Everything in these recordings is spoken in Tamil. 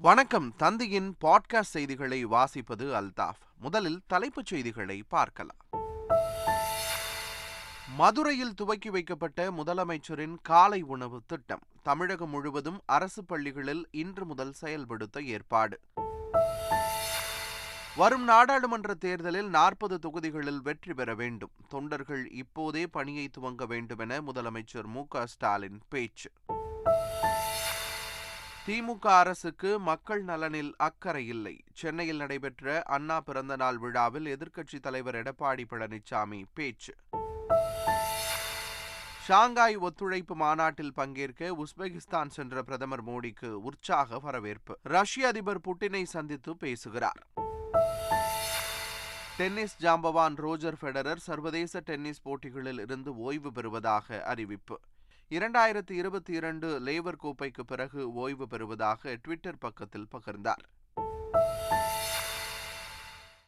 வணக்கம். தந்தியின் பாட்காஸ்ட் செய்திகளை வாசிப்பது அல்தாஃப். முதலில் தலைப்புச் செய்திகளை பார்க்கலாம். மதுரையில் துவக்கி வைக்கப்பட்ட முதலமைச்சரின் காலை உணவு திட்டம். தமிழகம் முழுவதும் அரசு பள்ளிகளில் இன்று முதல் செயல்படுத்த ஏற்பாடு. வரும் நாடாளுமன்ற தேர்தலில் நாற்பது தொகுதிகளில் வெற்றி பெற வேண்டும். தொண்டர்கள் இப்போதே பணியை துவங்க வேண்டும் என முதலமைச்சர் மு ஸ்டாலின் பேச்சு. திமுக அரசுக்கு மக்கள் நலனில் அக்கறை இல்லை. சென்னையில் நடைபெற்ற அண்ணா பிறந்தநாள் விழாவில் எதிர்க்கட்சித் தலைவர் எடப்பாடி பழனிசாமி பேச்சு. ஷாங்காய் ஒத்துழைப்பு மாநாட்டில் பங்கேற்க உஸ்பெகிஸ்தான் சென்ற பிரதமர் மோடிக்கு உற்சாக வரவேற்பு. ரஷ்ய அதிபர் புட்டினை சந்தித்து பேசுகிறார். டென்னிஸ் ஜாம்பவான் ரோஜர் ஃபெடரர் சர்வதேச டென்னிஸ் போட்டிகளில் இருந்து ஓய்வு பெறுவதாக அறிவிப்பு. இரண்டாயிரத்தி இருபத்தி இரண்டு லேவர் கோப்பைக்கு பிறகு ஓய்வு பெறுவதாக ட்விட்டர் பக்கத்தில் பகிர்ந்தார்.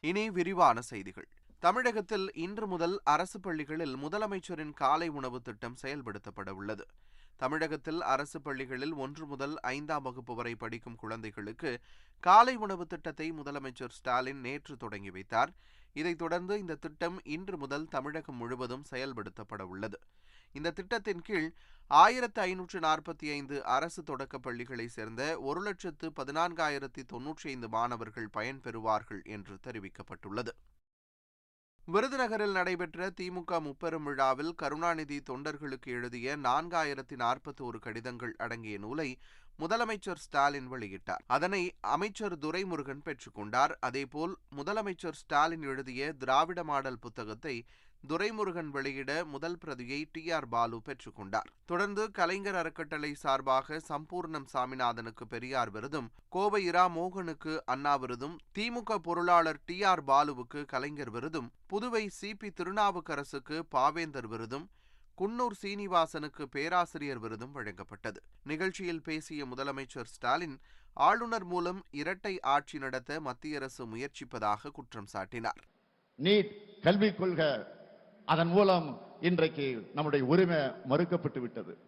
இனி விரிவான செய்திகள். தமிழகத்தில் இன்று முதல் அரசு பள்ளிகளில் முதலமைச்சரின் காலை உணவு திட்டம் செயல்படுத்தப்பட உள்ளது. தமிழகத்தில் அரசு பள்ளிகளில் ஒன்று முதல் ஐந்தாம் வகுப்பு வரை படிக்கும் குழந்தைகளுக்கு காலை உணவு திட்டத்தை முதலமைச்சர் ஸ்டாலின் நேற்று தொடங்கி வைத்தார். இதைத் தொடர்ந்து இந்த திட்டம் இன்று முதல் தமிழகம் முழுவதும் செயல்படுத்தப்பட உள்ளது. இந்த திட்டத்தின் கீழ் ஆயிரத்து ஐநூற்று நாற்பத்தி ஐந்து அரசு தொடக்கப் பள்ளிகளை சேர்ந்த ஒரு லட்சத்து பதினான்காயிரத்தி தொன்னூற்றி ஐந்து மாணவர்கள் பயன்பெறுவார்கள் என்று தெரிவிக்கப்பட்டுள்ளது. விருதுநகரில் நடைபெற்ற திமுக முப்பெரும் விழாவில் கருணாநிதி தொண்டர்களுக்கு எழுதிய நான்காயிரத்தி நாற்பத்தி ஒரு கடிதங்கள் அடங்கிய நூலை முதலமைச்சர் ஸ்டாலின் வெளியிட்டார். அதனை அமைச்சர் துரைமுருகன் பெற்றுக்கொண்டார் அதேபோல் முதலமைச்சர் ஸ்டாலின் எழுதிய திராவிட மாடல் புத்தகத்தை துரைமுருகன் வெளியிட முதல் பிரதியை டி ஆர் பாலு பெற்றுக்கொண்டார் தொடர்ந்து கலைஞர் அறக்கட்டளை சார்பாக சம்பூர்ணம் சாமிநாதனுக்கு பெரியார் விருதும் கோவை இரா மோகனுக்கு அண்ணா விருதும் திமுக பொருளாளர் டி ஆர் பாலுவுக்கு கலைஞர் விருதும் புதுவை சி பி திருநாவுக்கரசுக்கு பாவேந்தர் விருதும் குன்னூர் சீனிவாசனுக்கு பேராசிரியர் விருதும் வழங்கப்பட்டது. நிகழ்ச்சியில் பேசிய முதலமைச்சர் ஸ்டாலின் ஆளுநர் மூலம் இரட்டை ஆட்சி நடத்த மத்திய அரசு முயற்சிப்பதாக குற்றம் சாட்டினார். நீட் கல்விக் கொள்கை அதன் மூலம் இன்றைக்கு நம்முடைய உரிமை மறுக்கப்பட்டு விட்டது.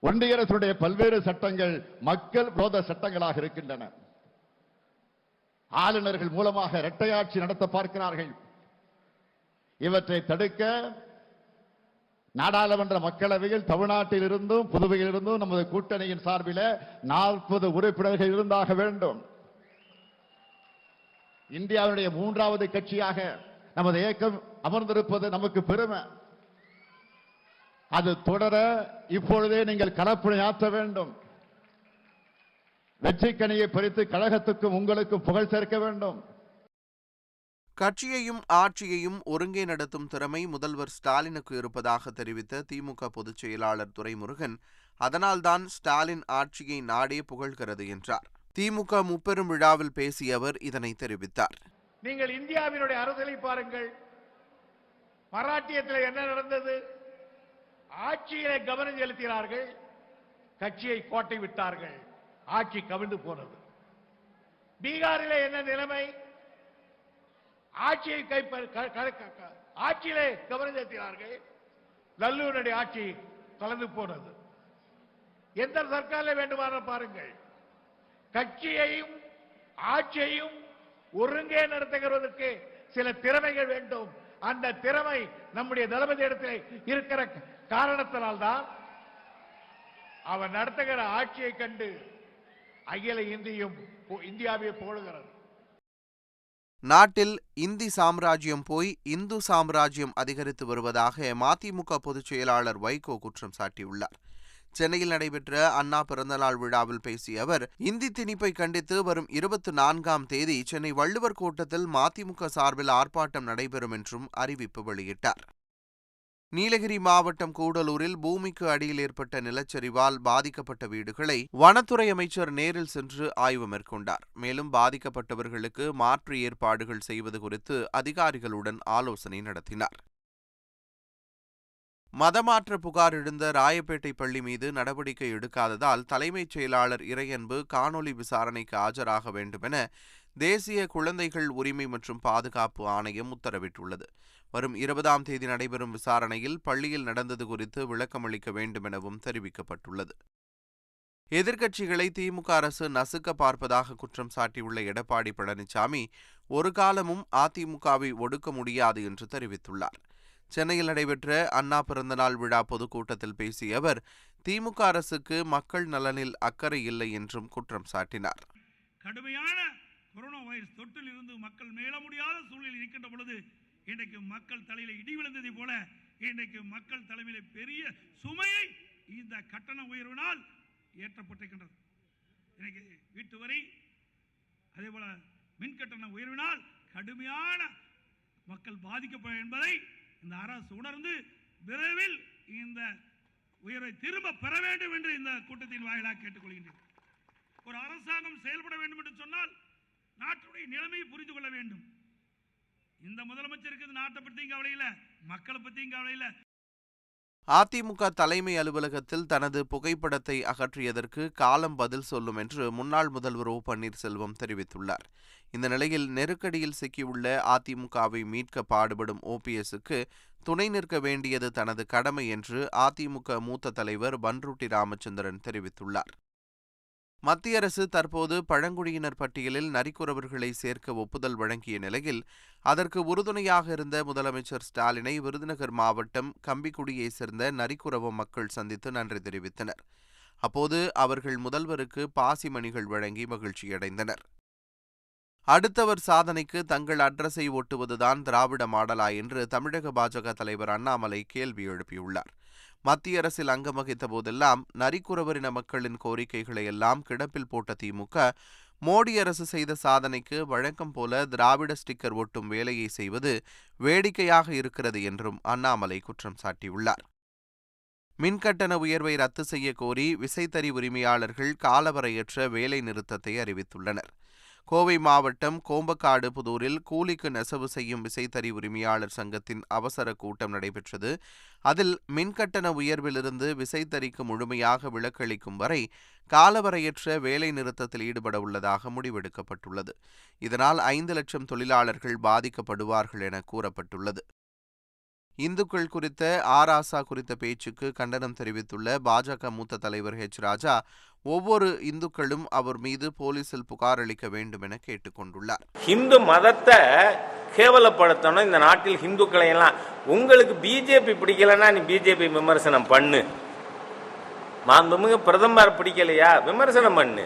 ஒன்றிய அரசுடைய பல்வேறு சட்டங்கள் மக்கள் விரோத சட்டங்களாக இருக்கின்றன. ஆளுநர்கள் மூலமாக இரட்டையாட்சி நடத்த பார்க்கிறார்கள். இவற்றை தடுக்க நாடாளுமன்ற மக்களவையில் தமிழ்நாட்டில் இருந்தும் புதுவையில் இருந்தும் நமது கூட்டணியின் சார்பில் நாற்பது உறுப்பினர்கள் இருந்தாக வேண்டும். இந்தியாவுடைய மூன்றாவது கட்சியாக நமது இயக்கம் அமர்ந்திருப்பது நமக்கு பெருமை. அது தொடர இப்பொழுதே நீங்கள் கலப்பணி ஆற்ற வேண்டும். வெற்றிக்கணியை பறித்து கழகத்துக்கும் உங்களுக்கும் புகழ் சேர்க்க வேண்டும். கட்சியையும் ஆட்சியையும் ஒருங்கே நடத்தும் திறமை முதல்வர் ஸ்டாலினுக்கு இருப்பதாக தெரிவித்த திமுக பொதுச் செயலாளர் துரைமுருகன் அதனால்தான் ஸ்டாலின் ஆட்சியை நாடே புகழ்கிறது என்றார். திமுக முப்பெரும் விழாவில் பேசிய அவர் இதனை தெரிவித்தார். நீங்கள் இந்தியாவினுடைய அரசியலை பாருங்கள். மராட்டியத்தில் என்ன நடந்தது? ஆட்சியிலே கவனம் செலுத்தினார்கள் கட்சியை கோட்டை விட்டார்கள் ஆட்சி கவிழ்ந்து போனது. பீகாரிலே என்ன நிலைமை? ஆட்சியை ஆட்சியிலே கவனம் செலுத்தினார்கள் நல்லூருடைய ஆட்சி கலந்து போனது. எந்த சர்க்காரில் வேண்டுமான பாருங்கள். கட்சியையும் ஆட்சியையும் ஒருங்கே நடத்துகிறதற்கு சில திறமைகள் வேண்டும். அந்த திறமை நம்முடைய தளபதி இடத்தில் இருக்கிற காரணத்தினால்தான் அவர் நடத்துகிற ஆட்சியை கண்டு அகில இந்தியும் இந்தியாவை போடுகிறது. நாட்டில் இந்தி சாம்ராஜ்யம் போய் இந்து சாம்ராஜ்யம் அதிகரித்து வருவதாக மதிமுக பொதுச் செயலாளர் வைகோ குற்றம் சாட்டியுள்ளார். சென்னையில் நடைபெற்ற அண்ணா பிறந்தநாள் விழாவில் பேசிய அவர் இந்தி திணிப்பை கண்டித்து வரும் இருபத்தி நான்காம் தேதி சென்னை வள்ளுவர் கோட்டத்தில் மதிமுக சார்பில் ஆர்ப்பாட்டம் நடைபெறும் என்றும் அறிவிப்பு வெளியிட்டார். நீலகிரி மாவட்டம் கூடலூரில் பூமிக்கு அடியில் ஏற்பட்ட நிலச்சரிவால் பாதிக்கப்பட்ட வீடுகளை வனத்துறை அமைச்சர் நேரில் சென்று ஆய்வு மேற்கொண்டார். மேலும் பாதிக்கப்பட்டவர்களுக்கு மாற்று ஏற்பாடுகள் செய்வது குறித்து அதிகாரிகளுடன் ஆலோசனை நடத்தினார். மதமாற்ற புகார் எழுந்த ராயப்பேட்டை பள்ளி மீது நடவடிக்கை எடுக்காததால் தலைமைச் செயலாளர் இறையன்பு காணொலி விசாரணைக்கு ஆஜராக வேண்டுமென தேசிய குழந்தைகள் உரிமை மற்றும் பாதுகாப்பு ஆணையம் உத்தரவிட்டுள்ளது. வரும் இருபதாம் தேதி நடைபெறும் விசாரணையில் பள்ளியில் நடந்தது குறித்து விளக்கமளிக்க வேண்டுமெனவும் தெரிவிக்கப்பட்டுள்ளது. எதிர்க்கட்சிகளை திமுக அரசு நசுக்க பார்ப்பதாக குற்றம் சாட்டியுள்ள எடப்பாடி பழனிசாமி ஒரு காலமும் அதிமுகவை ஒடுக்க முடியாது என்று தெரிவித்துள்ளார். சென்னையில் நடைபெற்ற அண்ணா பிறந்தநாள் விழா பொதுக்கூட்டத்தில் பேசிய அவர் திமுக அரசுக்கு மக்கள் நலனில் அக்கறை இல்லை என்றும் குற்றம் சாட்டினார். கடுமையான கொரோனா வைரஸ் தொற்றில் இருந்து மக்கள் மேல முடியாத சூழ்நிலை இருக்கின்ற பொழுது இன்றைக்கு மக்கள் தலையில இடி விழுந்ததை போல இன்றைக்கு மக்கள் தலைமையில பெரிய சுமையை இந்த கட்டண உயர்வினால் ஏற்றப்பட்டிருக்கின்றது. இன்னைக்கு வீட்டு வரி அதே போல மின் கட்டண உயர்வினால் கடுமையான மக்கள் பாதிக்கப்படும் என்பதை இந்த அரசு உணர்ந்து விரைவில் இந்த உயர்வை திரும்ப பெற வேண்டும் என்று இந்த கூட்டத்தின் வாயிலாக கேட்டுக்கொள்கின்றேன். ஒரு அரசாங்கம் செயல்பட வேண்டும் என்று சொன்னால் நாட்டுடைய நிலைமையை புரிந்து கொள்ள வேண்டும். இந்த முதலமைச்சருக்கு நாட்டை பற்றியும் கவலை இல்லை மக்களை பற்றியும் கவலை இல்லை. அதிமுக தலைமை அலுவலகத்தில் தனது புகைப்படத்தை அகற்றியதற்கு காலம் பதில் சொல்லும் என்று முன்னாள் முதல்வர் ஓ பன்னீர்செல்வம் தெரிவித்துள்ளார். இந்த நிலையில் நெருக்கடியில் சிக்கியுள்ள அதிமுகவை மீட்க பாடுபடும் ஓபிஎஸ்க்கு துணை நிற்க வேண்டியது தனது கடமை என்று அதிமுக மூத்த தலைவர் பன்ருட்டி ராமச்சந்திரன் தெரிவித்துள்ளார். மத்திய அரசு தற்போது பழங்குடியினர் பட்டியலில் நரிக்குறவர்களை சேர்க்க ஒப்புதல் வழங்கிய நிலையில் அதற்கு உறுதுணையாக இருந்த முதலமைச்சர் ஸ்டாலினை விருதுநகர் மாவட்டம் கம்பிக்குடியை சேர்ந்த நரிக்குறவ மக்கள் சந்தித்து நன்றி தெரிவித்தனர். அப்போது அவர்கள் முதல்வருக்கு பாசிமணிகள் வழங்கி மகிழ்ச்சியடைந்தனர். அடுத்தவர் சாதனைக்கு தங்கள் அட்ரஸை ஒட்டுவதுதான் திராவிட மாடலா என்று தமிழக பாஜக தலைவர் அண்ணாமலை கேள்வி எழுப்பியுள்ளார். மத்திய அரசில் அங்கம் வகித்த போதெல்லாம் நரிக்குறவரின மக்களின் கோரிக்கைகளை எல்லாம் கிடப்பில் போட்ட திமுக மோடி அரசு செய்த சாதனைக்கு வழக்கம் போல திராவிட ஸ்டிக்கர் ஒட்டும் வேலையை செய்வது வேடிக்கையாக இருக்கிறது என்றும் அண்ணாமலை குற்றம் சாட்டியுள்ளார். மின்கட்டண உயர்வை ரத்து செய்ய கோரி விசைத்தறி உரிமையாளர்கள் காலவரையற்ற வேலை நிறுத்தத்தை அறிவித்துள்ளனர். கோவை மாவட்டம் கோம்பக்காடு புதூரில் கூலிக்கு நெசவு செய்யும் விசைத்தறி உரிமையாளர் சங்கத்தின் அவசர கூட்டம் நடைபெற்றது. அதில் மின்கட்டண உயர்விலிருந்து விசைத்தறிக்கு முழுமையாக விலக்களிக்கும் வரை காலவரையற்ற வேலை நிறுத்தத்தில் ஈடுபட உள்ளதாக முடிவெடுக்கப்பட்டுள்ளது. இதனால் ஐந்து லட்சம் தொழிலாளர்கள் பாதிக்கப்படுவார்கள் என கூறப்பட்டுள்ளது. இந்துக்கள் குறித்த ஆராசா குறித்த பேச்சுக்கு கண்டனம் தெரிவித்துள்ள பாஜக மூத்த தலைவர் ஹெச் ராஜா ஒவ்வொரு இந்துக்களும் அவர் மீது போலீசில் புகார் அளிக்க வேண்டும் என கேட்டுக்கொண்டுள்ளார். ஹிந்து மதத்தை கேவலப்படுத்தணும். இந்த நாட்டில் ஹிந்துக்களை எல்லாம் உங்களுக்கு பிஜேபி பிடிக்கலன்னா நீ பிஜேபி விமர்சனம் பண்ணு. மாண்புமிகு பிரதமர் பிடிக்கலையா? விமர்சனம் பண்ணு.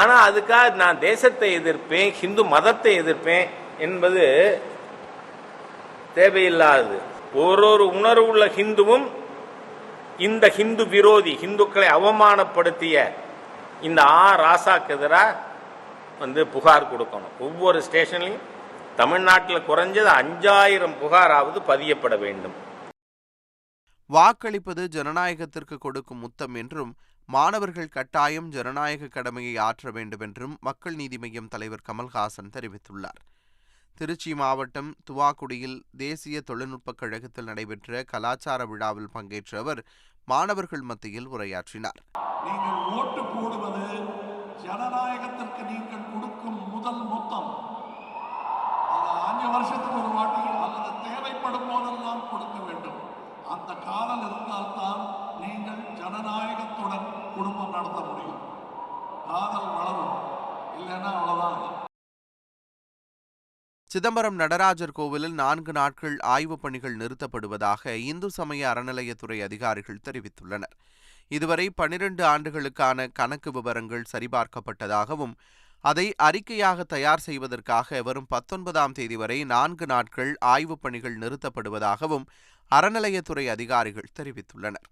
ஆனால் அதுக்காக நான் தேசத்தை எதிர்ப்பேன் ஹிந்து மதத்தை எதிர்ப்பேன் என்பது தேவையில்லாதது. ஒரு உணர்வுள்ள ஹிந்துவும் இந்த ஹிந்து விரோதி ஹிந்துக்களை அவமானப்படுத்திய இந்த ஆ ராசாக்கு எதிராக வந்து புகார் கொடுக்கணும். ஒவ்வொரு ஸ்டேஷன்லையும் தமிழ்நாட்டில் குறைஞ்சது அஞ்சாயிரம் புகாராவது பதியப்பட வேண்டும். வாக்களிப்பது ஜனநாயகத்திற்கு கொடுக்கும் முத்தம் என்றும் மாணவர்கள் கட்டாயம் ஜனநாயக கடமையை ஆற்ற வேண்டும் என்றும் மக்கள் நீதி மய்யம் தலைவர் கமல்ஹாசன் தெரிவித்துள்ளார். திருச்சி மாவட்டம் துவாக்குடியில் தேசிய தொழில்நுட்பக் கழகத்தில் நடைபெற்ற கலாச்சார விழாவில் பங்கேற்ற அவர் மாணவர்கள் மத்தியில் உரையாற்றினார். நீங்கள் ஓட்டு போடுவது ஜனநாயகத்திற்கு நீங்கள் கொடுக்கும் முதல் மொத்தம். அஞ்சு வருஷத்துக்கு ஒரு வாட்டி அல்லது தேவைப்படும் போதெல்லாம் கொடுக்கும் வேண்டும் அந்த காலம் இருந்தால்தான் நீங்கள் ஜனநாயகத்துடன் குடும்பம் நடத்த முடியும் காதல் வளரும் இல்லைன்னா அவ்வளவுதான் சிதம்பரம் நடராஜர் கோவிலில் நான்கு நாட்கள் ஆய்வுப் பணிகள் நிறுத்தப்படுவதாக இந்து சமய அறநிலையத்துறை அதிகாரிகள் தெரிவித்துள்ளனர். இதுவரை பனிரெண்டு ஆண்டுகளுக்கான கணக்கு விவரங்கள் சரிபார்க்கப்பட்டதாகவும் அதை அறிக்கையாக தயார் செய்வதற்காக வரும் பத்தொன்பதாம் தேதி வரை நான்கு நாட்கள் ஆய்வுப் பணிகள் நிறுத்தப்படுவதாகவும் அறநிலையத்துறை அதிகாரிகள் தெரிவித்துள்ளனர்.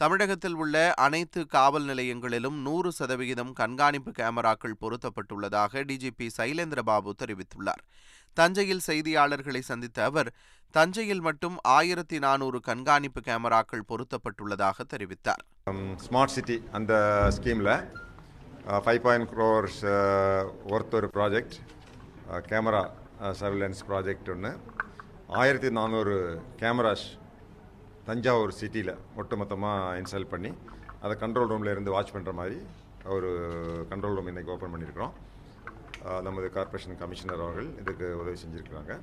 தமிழகத்தில் உள்ள அனைத்து காவல் நிலையங்களிலும் நூறு சதவிகிதம் கண்காணிப்பு கேமராக்கள் பொருத்தப்பட்டுள்ளதாக டிஜிபி சைலேந்திரபாபு தெரிவித்துள்ளார். தஞ்சையில் செய்தியாளர்களை சந்தித்த அவர் தஞ்சையில் மட்டும் ஆயிரத்தி நானூறு கண்காணிப்பு கேமராக்கள் பொருத்தப்பட்டுள்ளதாக தெரிவித்தார். ஸ்மார்ட் சிட்டி அந்த ஸ்கீமில் ஃபைவ் பாயிண்ட் க்ரோர்ஸ் ஒர்த் ஒரு ப்ராஜெக்ட் கேமரா சர்வேலன்ஸ் ப்ராஜெக்ட் ஒன்று ஆயிரத்தி நானூறு கேமராஸ் தஞ்சாவூர் சிட்டியில் ஒட்டுமொத்தமாக இன்ஸ்டால் பண்ணி அதை கண்ட்ரோல் ரூமில் இருந்து வாட்ச் பண்ணுற மாதிரி ஒரு கண்ட்ரோல் ரூம் இன்றைக்கி ஓப்பன் பண்ணியிருக்கிறோம். நமது கார்ப்பரேஷன் கமிஷனர் அவர்கள் இதுக்கு உதவி செஞ்சுருக்கிறாங்க.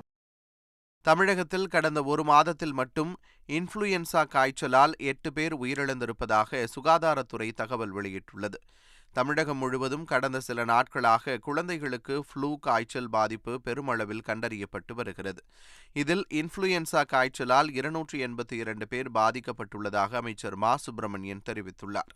தமிழகத்தில் கடந்த ஒரு மாதத்தில் மட்டும் இன்ஃப்ளூயன்சா காய்ச்சலால் எட்டு பேர் உயிரிழந்திருப்பதாக சுகாதாரத்துறை தகவல் வெளியிட்டுள்ளது. தமிழகம் முழுவதும் கடந்த சில நாட்களாக குழந்தைகளுக்கு ஃப்ளூ காய்ச்சல் பாதிப்பு பெருமளவில் கண்டறியப்பட்டு வருகிறது. இதில் இன்ஃப்ளூயன்சா காய்ச்சலால் இருநூற்றி எண்பத்தி இரண்டு பேர் பாதிக்கப்பட்டுள்ளதாக அமைச்சர் மா. சுப்பிரமணியன் தெரிவித்துள்ளார்.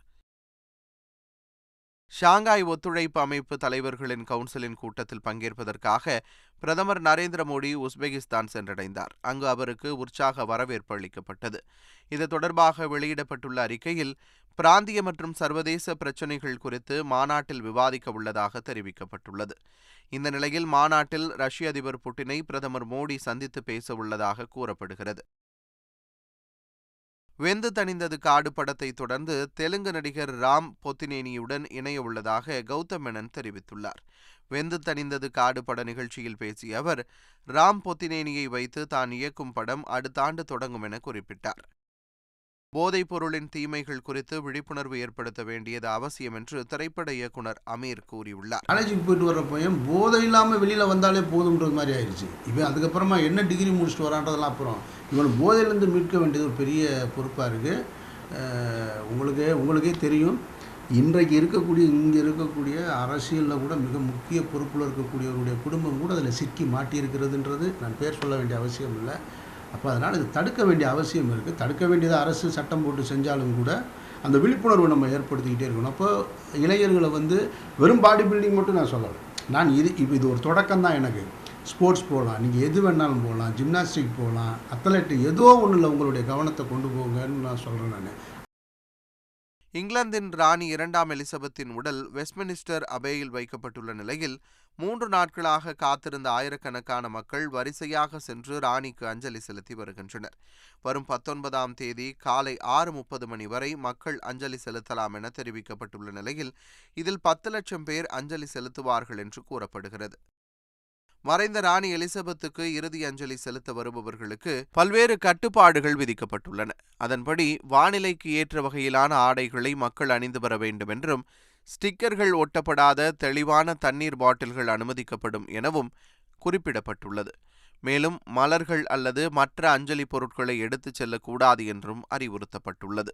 ஷாங்காய் ஒத்துழைப்பு அமைப்பு தலைவர்களின் கவுன்சிலின் கூட்டத்தில் பங்கேற்பதற்காக பிரதமர் நரேந்திர மோடி உஸ்பெகிஸ்தான் சென்றடைந்தார். அங்கு அவருக்கு உற்சாக வரவேற்பு அளிக்கப்பட்டது. இது தொடர்பாக வெளியிடப்பட்டுள்ள அறிக்கையில் பிராந்திய மற்றும் சர்வதேச பிரச்சினைகள் குறித்து மாநாட்டில் விவாதிக்க உள்ளதாக தெரிவிக்கப்பட்டுள்ளது. இந்த நிலையில் மாநாட்டில் ரஷ்ய அதிபர் புட்டினை பிரதமர் மோடி சந்தித்து பேச உள்ளதாக கூறப்படுகிறது. வெந்து தணிந்தது காடு படத்தை தொடர்ந்து தெலுங்கு நடிகர் ராம் பொத்தினேனியுடன் இணைய உள்ளதாக கௌதம் மேனன் தெரிவித்துள்ளார். வெந்து தணிந்தது காடு பட நிகழ்ச்சியில் பேசிய அவர் ராம் பொத்தினேனியை வைத்து தான் இயக்கும் படம் அடுத்த ஆண்டு தொடங்கும் என குறிப்பிட்டார். போதைப் பொருளின் தீமைகள் குறித்து விழிப்புணர்வு ஏற்படுத்த வேண்டியது அவசியம் என்று திரைப்பட இயக்குனர் அமீர் கூறியுள்ளார். காலேஜுக்கு போயிட்டு வர பையன் போதை இல்லாமல் வெளியில் வந்தாலே போதுன்றது மாதிரி ஆயிடுச்சு இவன் அதுக்கப்புறமா என்ன டிகிரி முடிச்சுட்டு வரான்றதெல்லாம் அப்புறம் இவன் போதையிலேருந்து மீட்க வேண்டியது ஒரு பெரிய பொறுப்பாக இருக்குது உங்களுக்கு உங்களுக்கே தெரியும். இன்றைக்கு இருக்கக்கூடிய இங்கே இருக்கக்கூடிய அரசியலில் கூட மிக முக்கிய பொறுப்பில் இருக்கக்கூடியவருடைய குடும்பம் கூட அதில் சிக்கி மாட்டியிருக்கிறதுன்றது நான் பேர் சொல்ல வேண்டிய அவசியம் இல்லை. அப்போ அதனால் இது தடுக்க வேண்டிய அவசியம் இருக்குது தடுக்க வேண்டியதாக அரசு சட்டம் போட்டு செஞ்சாலும் கூட அந்த விழிப்புணர்வு நம்ம ஏற்படுத்திக்கிட்டே இருக்கணும். அப்போ இளைஞர்களை வந்து வெறும் பாடி பில்டிங் மட்டும் நான் சொல்லலை. நான் இது இப்போ இது ஒரு தொடக்கம் தான் எனக்கு. ஸ்போர்ட்ஸ் போகலாம். நீங்கள் எது வேணாலும் போகலாம். ஜிம்னாஸ்டிக் போகலாம். அத்லெட்டு ஏதோ ஒன்றில் உங்களுடைய கவனத்தை கொண்டு போங்கன்னு நான் சொல்கிறேன் நான். இங்கிலாந்தின் ராணி இரண்டாம் எலிசபெத்தின் உடல் வெஸ்ட்மினிஸ்டர் அபேயில் வைக்கப்பட்டுள்ள நிலையில் மூன்று நாட்களாக காத்திருந்த ஆயிரக்கணக்கான மக்கள் வரிசையாக சென்று ராணிக்கு அஞ்சலி செலுத்தி வருகின்றனர். வரும் பத்தொன்பதாம் தேதி காலை ஆறு முப்பது மணி வரை மக்கள் அஞ்சலி செலுத்தலாம் என தெரிவிக்கப்பட்டுள்ள நிலையில் இதில் பத்து லட்சம் பேர் அஞ்சலி செலுத்துவார்கள் என்று கூறப்படுகிறது. மறைந்த ராணி எலிசபெத்துக்கு இறுதி அஞ்சலி செலுத்த வருபவர்களுக்கு பல்வேறு கட்டுப்பாடுகள் விதிக்கப்பட்டுள்ளன. அதன்படி வானிலைக்கு ஏற்ற வகையிலான ஆடைகளை மக்கள் அணிந்து வர வேண்டும் என்றும் ஸ்டிக்கர்கள் ஒட்டப்படாத தெளிவான தண்ணீர் பாட்டில்கள் அனுமதிக்கப்படும் எனவும் குறிப்பிடப்பட்டுள்ளது. மேலும் மலர்கள் அல்லது மற்ற அஞ்சலி பொருட்களை எடுத்துச் செல்லக்கூடாது என்றும் அறிவுறுத்தப்பட்டுள்ளது.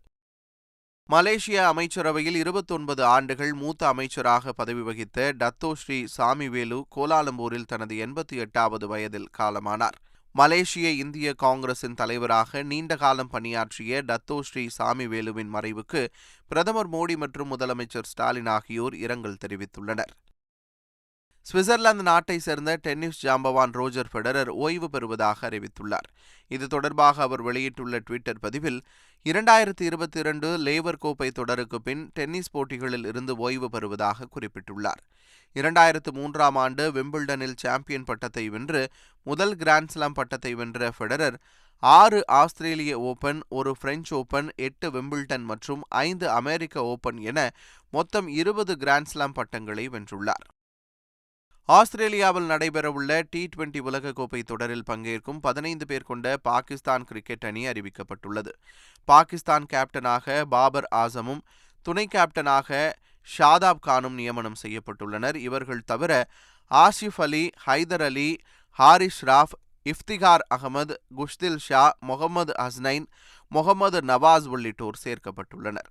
மலேசிய அமைச்சரவையில் இருபத்தொன்பது ஆண்டுகள் மூத்த அமைச்சராக பதவி வகித்த டத்தோ ஸ்ரீ சாமிவேலு கோலாலம்பூரில் தனது எண்பத்தி எட்டாவது வயதில் காலமானார். மலேசிய இந்திய காங்கிரசின் தலைவராக நீண்ட காலம் பணியாற்றிய டத்தோ ஸ்ரீ சாமிவேலுவின் மறைவுக்கு பிரதமர் மோடி மற்றும் முதலமைச்சர் ஸ்டாலின் ஆகியோர் இரங்கல் தெரிவித்துள்ளனர். சுவிட்சர்லாந்து நாட்டை சேர்ந்த டென்னிஸ் ஜாம்பவான் ரோஜர் ஃபெடரர் ஓய்வு பெறுவதாக அறிவித்துள்ளார். இது தொடர்பாக அவர் வெளியிட்டுள்ள ட்விட்டர் பதிவில் இரண்டாயிரத்தி இருபத்தி இரண்டு லேவர் கோப்பை தொடருக்கு பின் டென்னிஸ் போட்டிகளில் இருந்து ஓய்வு பெறுவதாக குறிப்பிட்டுள்ளார். இரண்டாயிரத்து மூன்றாம் ஆண்டு விம்பிள்டனில் சாம்பியன் பட்டத்தை வென்று முதல் கிராண்ட்ஸ்லாம் பட்டத்தை வென்ற ஃபெடரர் ஆறு ஆஸ்திரேலிய ஓபன் ஒரு பிரெஞ்சு ஓபன் எட்டு விம்பிள்டன் மற்றும் ஐந்து அமெரிக்க ஓபன் என மொத்தம் இருபது கிராண்ட்ஸ்லாம் பட்டங்களை வென்றுள்ளார். ஆஸ்திரேலியாவில் நடைபெறவுள்ள டி டுவெண்டி உலகக்கோப்பை தொடரில் பங்கேற்கும் பதினைந்து பேர் கொண்ட பாகிஸ்தான் கிரிக்கெட் அணி அறிவிக்கப்பட்டுள்ளது. பாகிஸ்தான் கேப்டனாக பாபர் ஆசமும் துணை கேப்டனாக ஷாதாப் கானும் நியமனம் செய்யப்பட்டுள்ளனர். இவர்கள் தவிர ஆசிஃப் அலி ஹைதர் அலி ஹாரிஷ் ராஃப் இஃப்திகார் அகமது குஷ்தில் ஷா முகமது ஹஸ்னைன் முகமது நவாஸ் உள்ளிட்டோர் சேர்க்கப்பட்டுள்ளனர்.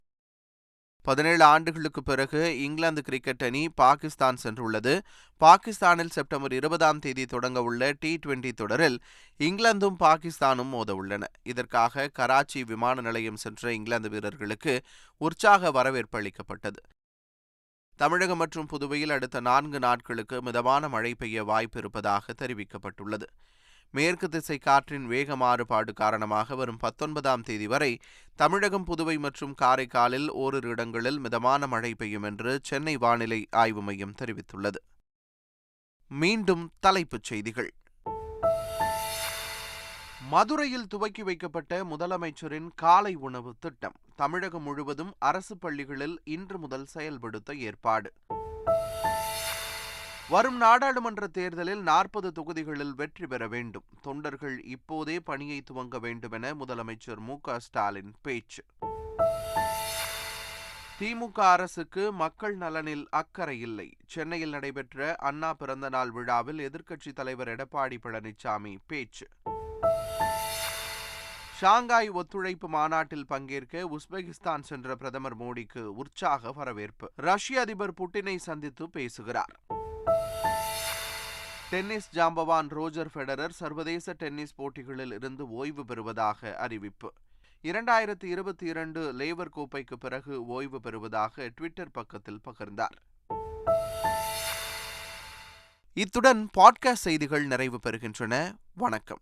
பதினேழு ஆண்டுகளுக்கு பிறகு இங்கிலாந்து கிரிக்கெட் அணி பாகிஸ்தான் சென்றுள்ளது. பாகிஸ்தானில் செப்டம்பர் இருபதாம் தேதி தொடங்க உள்ள டி டுவெண்டி தொடரில் இங்கிலாந்தும் பாகிஸ்தானும் மோத உள்ளன இதற்காக கராச்சி விமான நிலையம் சென்ற இங்கிலாந்து வீரர்களுக்கு உற்சாக வரவேற்பு அளிக்கப்பட்டது. தமிழகம் மற்றும் புதுவையில் அடுத்த நான்கு நாட்களுக்கு மிதமான மழை பெய்ய வாய்ப்பு இருப்பதாக தெரிவிக்கப்பட்டுள்ளது. மேற்கு திசை காற்றின் வேக மாறுபாடு காரணமாக வரும் பத்தொன்பதாம் தேதி வரை தமிழகம் புதுவை மற்றும் காரைக்காலில் ஓரிரு இடங்களில் மிதமான மழை பெய்யும் என்று சென்னை வானிலை ஆய்வு மையம் தெரிவித்துள்ளது. மீண்டும் தலைப்புச் செய்திகள். மதுரையில் துவக்கி வைக்கப்பட்ட முதலமைச்சரின் காலை உணவு திட்டம் தமிழகம் முழுவதும் அரசு பள்ளிகளில் இன்று முதல் செயல்படுத்த ஏற்பாடு. வரும் நாடாளுமன்ற தேர்தலில் நாற்பது தொகுதிகளில் வெற்றி பெற வேண்டும். தொண்டர்கள் இப்போதே பணியை துவங்க வேண்டும் என முதலமைச்சர் மு. ஸ்டாலின் பேச்சு. திமுக அரசுக்கு மக்கள் நலனில் அக்கறை இல்லை. சென்னையில் நடைபெற்ற அண்ணா பிறந்தநாள் விழாவில் எதிர்க்கட்சித் தலைவர் எடப்பாடி பழனிசாமி பேச்சு. ஷாங்காய் ஒத்துழைப்பு மாநாட்டில் பங்கேற்க உஸ்பெகிஸ்தான் சென்ற பிரதமர் மோடிக்கு உற்சாக வரவேற்பு. ரஷ்ய அதிபர் புட்டினை சந்தித்து பேசுகிறார். டென்னிஸ் ஜாம்பவான் ரோஜர் ஃபெடரர் சர்வதேச டென்னிஸ் போட்டிகளில் இருந்து ஓய்வு பெறுவதாக அறிவிப்பு. இரண்டாயிரத்தி இருபத்தி இரண்டு லேவர் கோப்பைக்கு பிறகு ஓய்வு பெறுவதாக ட்விட்டர் பக்கத்தில் பகிர்ந்தார். இத்துடன் பாட்காஸ்ட் செய்திகள் நிறைவு பெறுகின்றன. வணக்கம்.